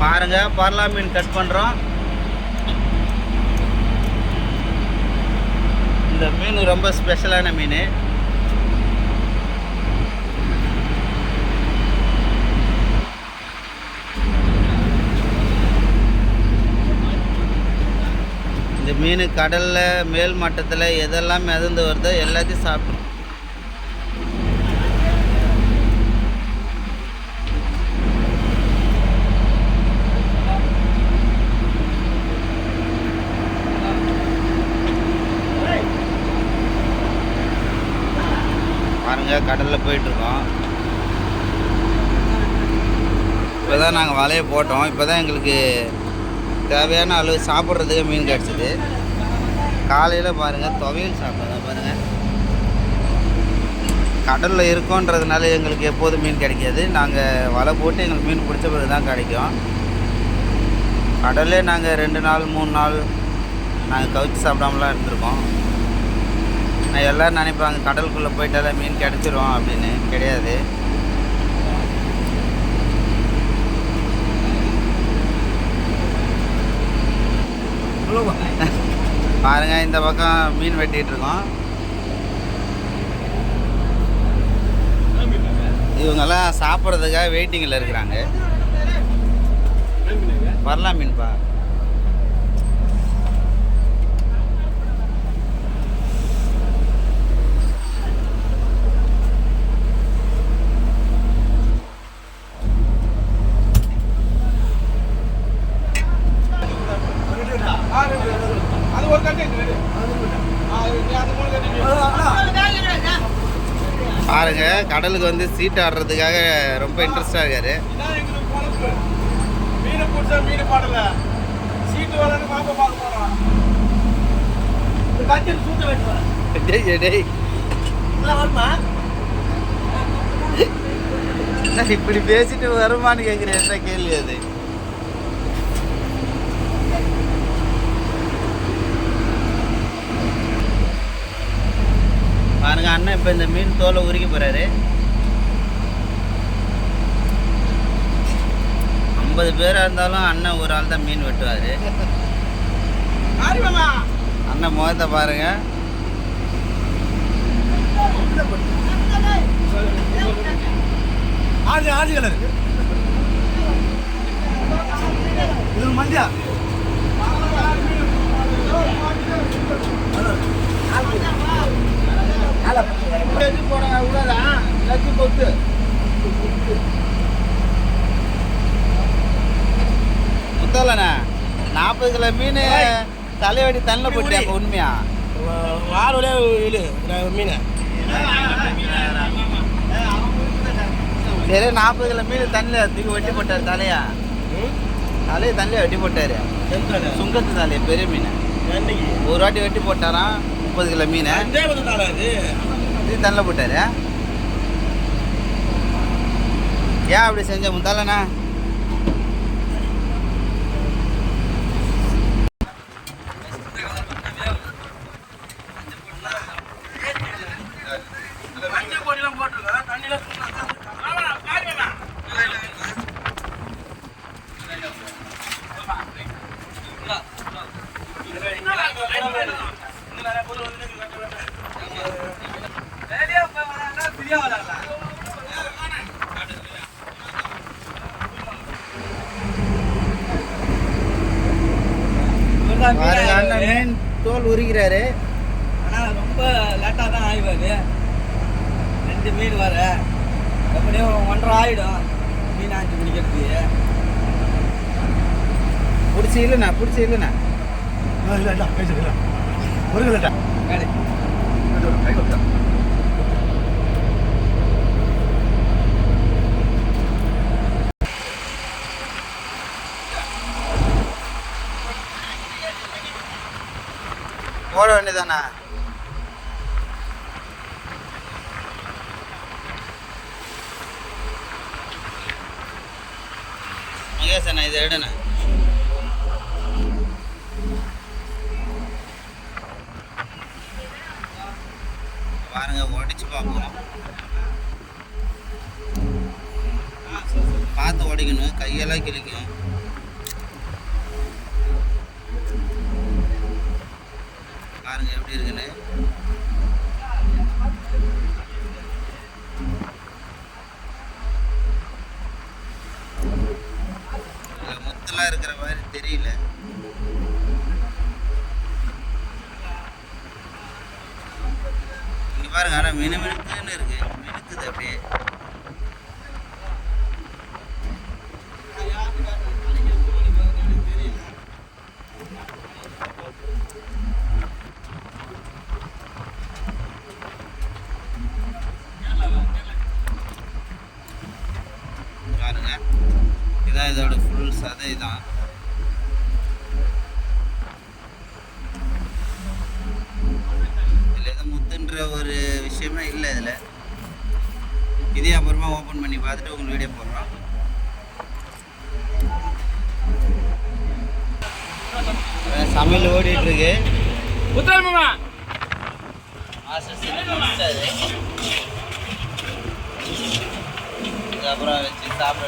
பாருங்க பரலா மீன் கட் பண்ணுறோம் இந்த மீன் ரொம்ப ஸ்பெஷலான மீன். இந்த மீன் கடலில் மேல் மட்டத்தில் எதெல்லாம் மிதந்து வருதோ எல்லாத்தையும் சாப்பிடும் பாருங்க கடலில் போயிட்டுருக்கோம். இப்போ தான் நாங்கள் வலையை போட்டோம். இப்போ தான் எங்களுக்கு தேவையான அளவு சாப்பிட்றதுக்கு மீன் கிடச்சிது. காலையில் பாருங்கள் துவையல் சாப்பிட்றோம் பாருங்கள் கடலில் இருக்கோன்றதுனால எங்களுக்கு எப்போதும் மீன் கிடைக்காது. நாங்கள் வலை போட்டு எங்களுக்கு மீன் பிடிச்ச பிறகு தான் கிடைக்கும். கடலே நாங்கள் ரெண்டு நாள் மூணு நாள் நாங்கள் கவிச்சு சாப்பிடாமலாம் இருந்திருக்கோம். நான் எல்லோரும் நினைப்பாங்க கடலுக்குள்ளே போயிட்டாலே மீன் கிடச்சிரும் அப்படின்னு. கிடையாது. பாருங்க இந்த பக்கம் மீன் வெட்டிகிட்டு இருக்கோம். இவங்கெல்லாம் சாப்பிட்றதுக்காக வெயிட்டிங்கில் இருக்கிறாங்க. வரலாம் மீன்பா அது ஒரு கட்டு அது மூணு கட்டு பாருங்க கடலுக்கு வந்து சீட் ஆடுறதுக்காக ரொம்ப இன்ட்ரெஸ்டாக இருக்காரு. மீன் பிடிச்சா மீன் பாடல சீட்டு பாப்பா பார்க்க கட்டில் வைப்பேன் டேய் டேய். வருமா இப்படி பேசிட்டு வருமான்னு கேட்குறேன் என்ன கேள்வி அது? பாருங்க அண்ணன் இப்போ இந்த மீன் தோலை உருக்கி போறாரு. ஐம்பது பேராக இருந்தாலும் அண்ணன் ஒரு ஆள் தான் மீன் வெட்டுவார். அண்ணன் முகத்தை பாருங்க. ஆதி ஆதி கலர். இது மந்தியா? முத்தாலண்ணா நாற்பது கிலோ மீன் தலைவடி தண்ணில் போட்டியாங்க உண்மையா? ஆறு மீன். சரி நாற்பது கிலோ மீன் தண்ணியில் தூக்கி வெட்டி போட்டார் தலையா? தலையை தண்ணியில் வெட்டி போட்டார். சுங்கத்து தலையை பெரிய மீன். ஒரு வாட்டி வெட்டி போட்டாராம் முப்பது கிலோ மீன் இது தண்ணியில் போட்டார். ஏன் அப்படி செஞ்ச அண்ணன் தோல் உரிக்கிறாரு. ரொம்ப லேட்டாக தான் ஆய்வாது ரெண்டு மீன் வர. எப்படியும் ஒன்றரை ஆயிடும். மீன் ஆஞ்சு பிடிக்கிறதுக்கு. பிடிச்சி இல்லைண்ணா பிடிச்சி இல்லைண்ணா. ஒரு கிலோட்டா வேலை. கை கொடுத்தா. போட வேண்டியதாண்ணா லேಸಣ್ಣ இதை ಎರಡಣ್ಣ பாருங்க உடச்சி பார்ப்போம். பார்த்து உடைக்கணும் கையெல்லாம் கிழிக்கும். பாருங்க எப்படி இருக்குன்னு. இங்கே பாருங்க ஆனால் மினு மினுக்குன்னு இருக்கு. மினுக்குது அப்படியே. பாருங்க. இதான் இதோட ஃபுல் சதை தான். இதில் எதுவும் முத்துன்ற ஒரு விஷயமே இல்லை இதில். இதே அப்புறமா ஓப்பன் பண்ணி பார்த்துட்டு உங்களுக்கு வீடியோ போடுறோம். சமையல் ஓடிட்டு இருக்கு இதுக்கப்புறம் வச்சு சாப்பிட